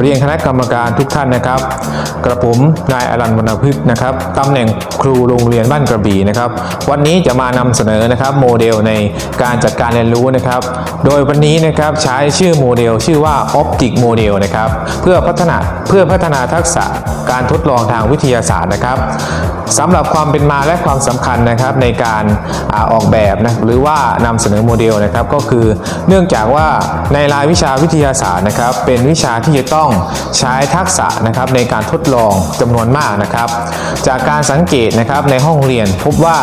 เรียนคณะกรรมการทุกท่านนะครับ กระผมนายอรันวรรณพฤกษ์นะครับตำแหน่งครูโรงเรียนบ้านกระบี่นะครับ วันนี้จะมานำเสนอนะครับโมเดลในการจัดการเรียนรู้นะครับ โดยวันนี้นะครับใช้ชื่อโมเดล ชื่อว่า Optic Model นะครับเพื่อพัฒนาเพื่อพัฒนาทักษะการทดลองทางวิทยาศาสตร์นะครับสำหรับความเป็นมาและความสำคัญนะครับในการอออกแบบนะหรือว่านำเสนอโมเดลนะครับก็คือ เนื่องจากว่าในรายวิชาวิทยาศาสตร์นะครับเป็นวิชาที่จะต้องใช้ทักษะนะครับในการทดลองจำนวนมากนะครับ จากการสังเกตนะครับในห้องเรียนพบว่า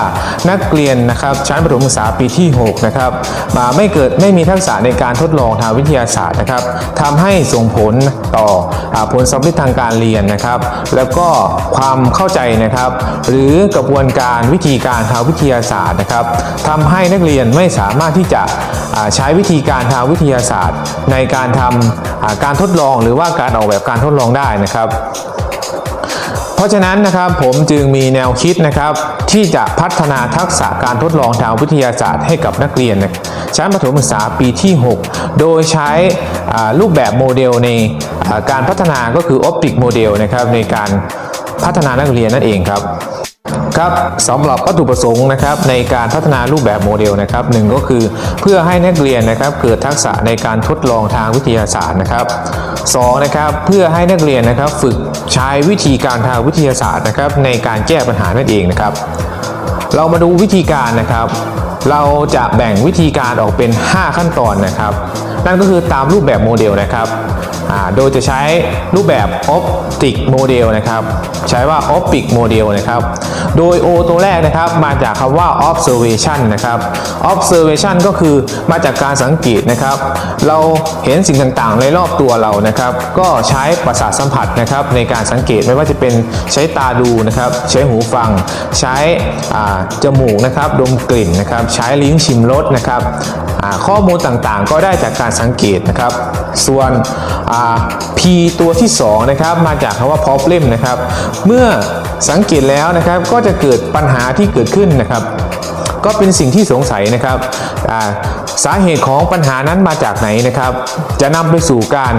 นักเรียนนะครับชั้นประถมศึกษาปีที่6นะครับมาไม่เกิดไม่มีทักษะในการทดลองทางวิทยาศาสตร์นะครับทำให้ส่งผลต่ออผลสำเร็จทางการเรียนนะครับ แล้วก็ความเข้าใจนะครับ หรือกระบวนการวิธีการทางวิทยาศาสตร์นะครับทำให้นักเรียนไม่สามารถที่จะ ใช้วิธีการทางวิทยาศาสตร์ ในการทำอ่าการทดลองหรือว่าการออกแบบการทดลองได้นะครับเพราะฉะนั้นนะครับผมจึงมีแนวคิดนะครับที่จะพัฒนาทักษะการทดลองทางวิทยาศาสตร์ให้กับนักเรียนชั้นประถมศึกษาปีที่ 6 โดยใช้รูปแบบโมเดลในการพัฒนาก็คือ Optic Model นะครับในการพัฒนานักเรียนนั่นเองครับ ครับสำหรับวัตถุประสงค์นะครับในการพัฒนารูปแบบโมเดลนะครับหนึ่งก็คือเพื่อให้นักเรียนนะครับเกิดทักษะในการทดลองทางวิทยาศาสตร์นะครับสองนะครับเพื่อให้นักเรียนนะครับฝึกใช้วิธีการทางวิทยาศาสตร์นะครับในการแก้ปัญหานั่นเองนะครับ เรามาดูวิธีการนะครับ เราจะแบ่งวิธีการออกเป็น 5 ขั้นตอนนะครับ นั่นก็คือตามรูปแบบโมเดลนะครับโดยจะใช้รูปแบบ Optic Model นะครับ ใช้ว่า Optic Model นะครับ โดย O ตัวแรกนะครับมาจากคำว่า observation นะครับ observation ก็คือมาจากการสังเกตนะครับ เราเห็นสิ่งต่างๆ ในรอบตัวเรานะครับ ก็ใช้ประสาทสัมผัสนะครับ ในการสังเกตไม่ว่าจะเป็นใช้ตาดูนะครับ ใช้หูฟัง ใช้จมูกนะครับดมกลิ่นนะครับ ใช้ลิ้นชิมรสนะครับ ข้อมูลต่างๆ ก็ได้จากการสังเกตนะครับ ส่วน P ตัวที่2นะครับมาจากคำว่า problem นะครับ เมื่อสังเกตแล้วนะครับก็จะเกิดปัญหาที่เกิดขึ้นนะครับ ก็เป็นสิ่งที่สงสัยนะครับาสาเหตุของปัญหานั้นมาจากไหนนะครับ จะนำไปสู่การ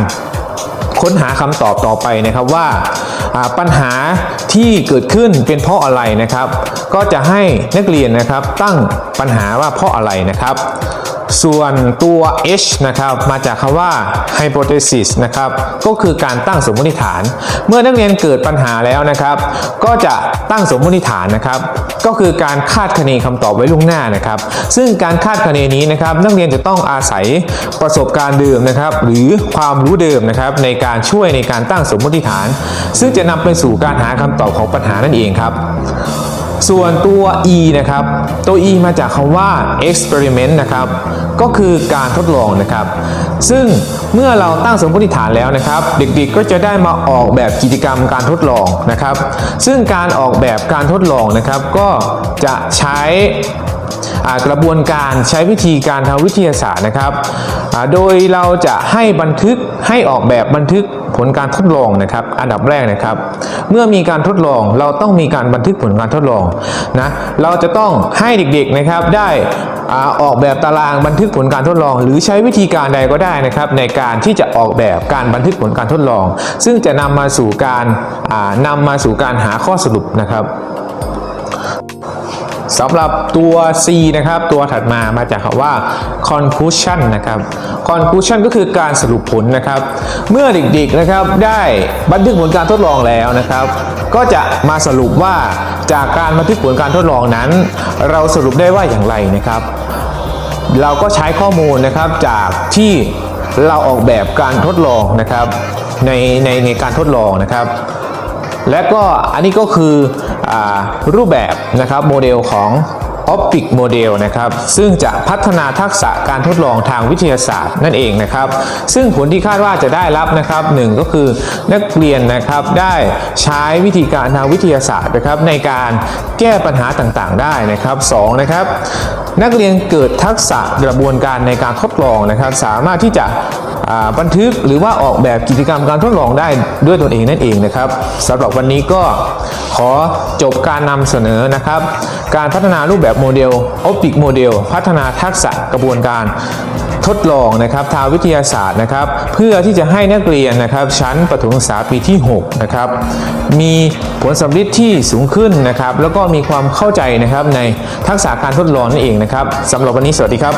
ค้นหาคำตอบต่อไปนะครับว่าปัญหาที่เกิดขึ้นเป็นเพราะอะไรนะครับ ก็จะให้นักเรียนนะครับตั้งปัญหาว่าเพราะอะไรนะครับ ส่วนตัว H นะครับ มาจากคำว่า hypothesis นะครับ ก็คือการตั้งสมมติฐาน เมื่อนักเรียนเกิดปัญหาแล้วนะครับ ก็จะตั้งสมมติฐานนะครับ ก็คือการคาดคะเนคำตอบไว้ล่วงหน้านะครับ ซึ่งการคาดคะเนนี้นะครับ นักเรียนจะต้องอาศัยประสบการณ์เดิมนะครับ หรือความรู้เดิมนะครับ ในการช่วยในการตั้งสมมติฐาน ซึ่งจะนำไปสู่การหาคำตอบของปัญหานั่นเองครับ ส่วนตัว e นะครับ ตัว e มาจากคำว่า experiment นะครับ ก็คือการทดลองนะครับ ซึ่งเมื่อเราตั้งสมมติฐานแล้วนะครับ เด็กๆก็จะได้มาออกแบบกิจกรรมการทดลองนะครับ ซึ่งการออกแบบการทดลองนะครับ ก็จะใช้ กระบวนการใช้วิธีการทางวิทยาศาสตร์นะครับ โดยเราจะให้บันทึกให้ออกแบบบันทึกผลการทดลองนะครับ อันดับแรกนะครับ เมื่อมีการทดลองเราต้องมีการบันทึกผลการทดลองนะเราจะต้องให้เด็กๆนะครับได้ออกแบบตารางบันทึกผลการทดลอง หรือใช้วิธีการใดก็ได้นะครับ ในการที่จะออกแบบการบันทึกผลการทดลอง ซึ่งจะนำมาสู่การอ่านำมาสู่การหาข้อสรุปนะครับ สำหรับตัว C นะครับ ตัวถัดมามาจากคำว่า conclusion นะครับ conclusion ก็คือการสรุปผลนะครับ เมื่อเด็กๆนะครับได้บันทึกผลการทดลองแล้วนะครับ ก็จะมาสรุปว่าจากการบันทึกผลการทดลองนั้น เราสรุปได้ว่าอย่างไรนะครับ เราก็ใช้ข้อมูลนะครับจากที่เราออกแบบการทดลองนะครับในในในการทดลองนะครับ และก็อันนี้ก็คืออรูปแบบนะครับโมเดลของ Optic Model นะครับซึ่งจะพัฒนาทักษะการทดลองทางวิทยาศาสตร์นั่นเองนะครับ ซึ่งผลที่คาดว่าจะได้รับนะครับหนึ่งก็คือนักเรียนนะครับได้ใช้วิธีการทางวิทยาศาสตร์นะครับในการแก้ปัญหาต่างๆ ได้นะครับสองนะครับนักเรียนเกิดทักษะกระบวนการในการทดลองนะครับ สามารถที่จะ บันทึกหรือว่าออกแบบกิจกรรมการทดลองได้ด้วยตนเองนั่นเองนะครับสำหรับวันนี้ก็ขอจบการนำเสนอนะครับ การพัฒนารูปแบบโมเดล Optic Model พัฒนาทักษะกระบวนการทดลองนะครับทางวิทยาศาสตร์นะครับ เพื่อที่จะให้นักเรียนนะครับ ชั้นประถมศึกษาปีที่6นะครับมีผลสำลิดที่สูงขึ้นนะครับ แล้วก็มีความเข้าใจนะครับในทักษะการทดลองนั่นเองนะครับสำหรับวันนี้สวัสดีครับ